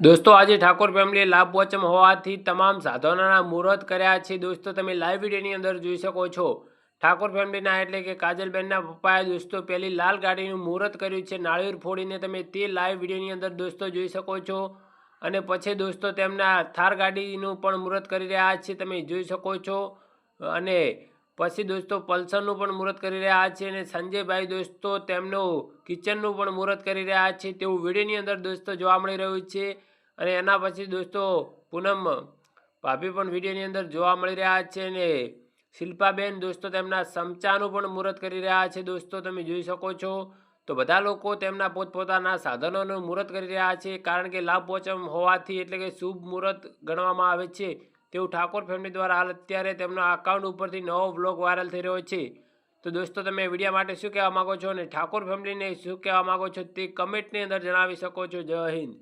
દોસ્તો, આજે ઠાકોર ફેમિલી લાભ પોચમ હોવાથી તમામ સાધનોના મુહૂર્ત કર્યા છે. દોસ્તો, તમે લાઈવ વિડીયોની અંદર જોઈ શકો છો. ઠાકોર ફેમિલીના એટલે કે કાજલબેનના પપ્પાએ દોસ્તો પહેલી લાલ ગાડીનું મુહૂર્ત કર્યું છે. નાળિયેર ફોડીને તમે તે લાઈવ વિડીયોની અંદર દોસ્તો જોઈ શકો છો. અને પછી દોસ્તો, તેમના થાર ગાડીનું પણ મુહૂર્ત કરી રહ્યા છે. તમે જોઈ શકો છો. અને પછી દોસ્તો પલ્સરનું પણ મુહૂર્ત કરી રહ્યા છે અને સંજયભાઈ દોસ્તો તેમનું કિચનનું પણ મુહૂર્ત કરી રહ્યા છે. તેવું વિડીયોની અંદર દોસ્તો જોવા મળી રહ્યું છે અને એના પછી દોસ્તો પૂનમ ભાભી પણ વિડીયોની અંદર જોવા મળી રહ્યા છે અને શિલ્પાબેન દોસ્તો તેમના સમચાનું પણ મુહૂર્ત કરી રહ્યા છે. દોસ્તો તમે જોઈ શકો છો. તો બધા લોકો તેમના પોતપોતાના સાધનોનું મુહૂર્ત કરી રહ્યા છે. કારણ કે લાભ પોચમ હોવાથી એટલે કે શુભ મુહૂર્ત ગણવામાં આવે છે. તેવું ઠાકોર ફેમિલી દ્વારા હાલ અત્યારે તેમના અકાઉન્ટ ઉપરથી નવો બ્લોગ વાયરલ થઈ રહ્યો છે. તો દોસ્તો, તમે વિડીયા માટે શું કહેવા માગો છો અને ઠાકોર ફેમિલીને શું કહેવા માગો છો તે કમેન્ટની અંદર જણાવી શકો છો. જય હિન્દ.